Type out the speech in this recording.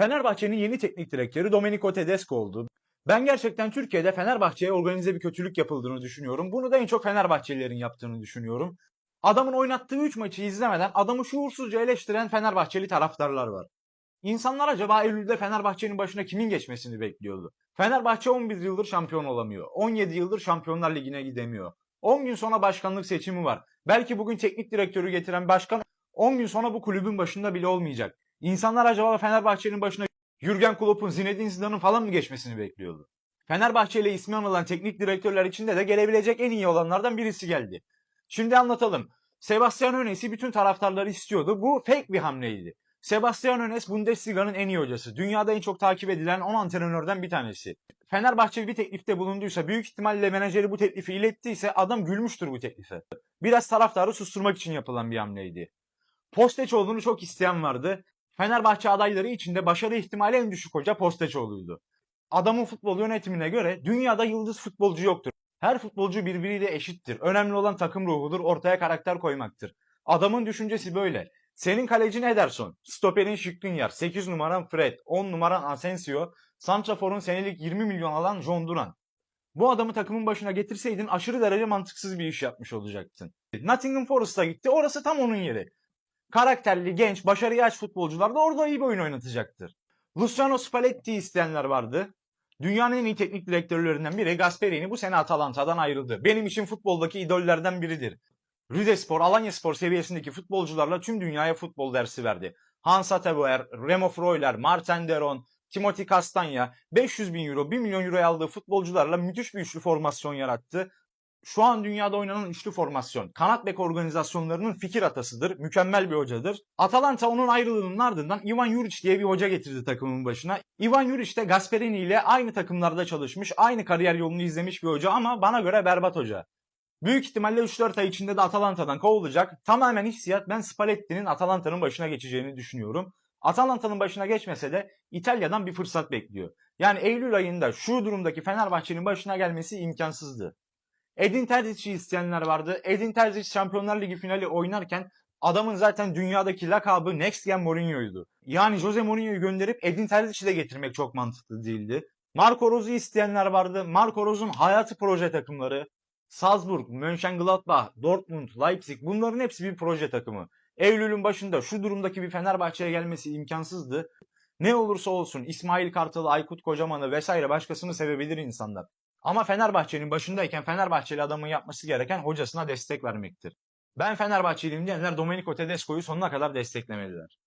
Fenerbahçe'nin yeni teknik direktörü Domenico Tedesco oldu. Ben gerçekten Türkiye'de Fenerbahçe'ye organize bir kötülük yapıldığını düşünüyorum. Bunu da en çok Fenerbahçelilerin yaptığını düşünüyorum. Adamın oynattığı 3 maçı izlemeden adamı şuursuzca eleştiren Fenerbahçeli taraftarlar var. İnsanlar acaba Eylül'de Fenerbahçe'nin başına kimin geçmesini bekliyordu? Fenerbahçe 11 yıldır şampiyon olamıyor. 17 yıldır Şampiyonlar Ligi'ne gidemiyor. 10 gün sonra başkanlık seçimi var. Belki bugün teknik direktörü getiren başkan 10 gün sonra bu kulübün başında bile olmayacak. İnsanlar acaba Fenerbahçe'nin başına Jürgen Klopp'un, Zinedine Zidane'ın falan mı geçmesini bekliyordu? Fenerbahçe ile ismi anılan teknik direktörler içinde de gelebilecek en iyi olanlardan birisi geldi. Şimdi anlatalım. Sebastian Önes'i bütün taraftarları istiyordu. Bu fake bir hamleydi. Sebastian Önes Bundesliga'nın en iyi hocası. Dünyada en çok takip edilen 10 antrenörden bir tanesi. Fenerbahçe bir teklifte bulunduysa, büyük ihtimalle menajeri bu teklifi ilettiyse adam gülmüştür bu teklife. Biraz taraftarı susturmak için yapılan bir hamleydi. Postecoğlu'nu çok isteyen vardı. Fenerbahçe adayları içinde başarı ihtimali en düşük hoca Postecoğlu'ydu. Adamın futbol yönetimine göre dünyada yıldız futbolcu yoktur. Her futbolcu birbiriyle eşittir. Önemli olan takım ruhudur, ortaya karakter koymaktır. Adamın düşüncesi böyle. Senin kalecin Ederson, stoperin Skriniar, 8 numaran Fred, 10 numaran Asensio, Santrafor'un senelik 20 milyon alan John Duran. Bu adamı takımın başına getirseydin aşırı derece mantıksız bir iş yapmış olacaktın. Nottingham Forest'a gitti, orası tam onun yeri. Karakterli, genç, başarıya aç futbolcular da orada iyi bir oyun oynatacaktır. Luciano Spalletti isteyenler vardı. Dünyanın en iyi teknik direktörlerinden biri Gasperini bu sene Atalanta'dan ayrıldı. Benim için futboldaki idollerden biridir. Ridespor, Alanyaspor seviyesindeki futbolcularla tüm dünyaya futbol dersi verdi. Hans Ateboer, Remo Freuler, Martin Deron, Timothy Castagna 500 bin euro, 1 milyon euroya aldığı futbolcularla müthiş bir üçlü formasyon yarattı. Şu an dünyada oynanan üçlü formasyon, kanat bek organizasyonlarının fikir atasıdır, mükemmel bir hocadır. Atalanta onun ayrılığının ardından Ivan Juric diye bir hoca getirdi takımın başına. Ivan Juric de Gasperini ile aynı takımlarda çalışmış, aynı kariyer yolunu izlemiş bir hoca ama bana göre berbat hoca. Büyük ihtimalle 3-4 ay içinde de Atalanta'dan kovulacak. Tamamen hissiyat ben Spalletti'nin Atalanta'nın başına geçeceğini düşünüyorum. Atalanta'nın başına geçmese de İtalya'dan bir fırsat bekliyor. Yani Eylül ayında şu durumdaki Fenerbahçe'nin başına gelmesi imkansızdı. Edin Terzic'i isteyenler vardı. Edin Terzic Şampiyonlar Ligi finali oynarken adamın zaten dünyadaki lakabı Next Gen Mourinho'ydu. Yani Jose Mourinho'yu gönderip Edin Terzic'i de getirmek çok mantıklı değildi. Marco Rose'u isteyenler vardı. Marco Rose'un hayatı proje takımları. Salzburg, Mönchengladbach, Dortmund, Leipzig bunların hepsi bir proje takımı. Eylül'ün başında şu durumdaki bir Fenerbahçe'ye gelmesi imkansızdı. Ne olursa olsun İsmail Kartal, Aykut Kocaman'ı vesaire başkasını sevebilir insanlar. Ama Fenerbahçe'nin başındayken Fenerbahçeli adamın yapması gereken hocasına destek vermektir. Ben Fenerbahçeliyim diyenler Domenico Tedesco'yu sonuna kadar desteklemeliler.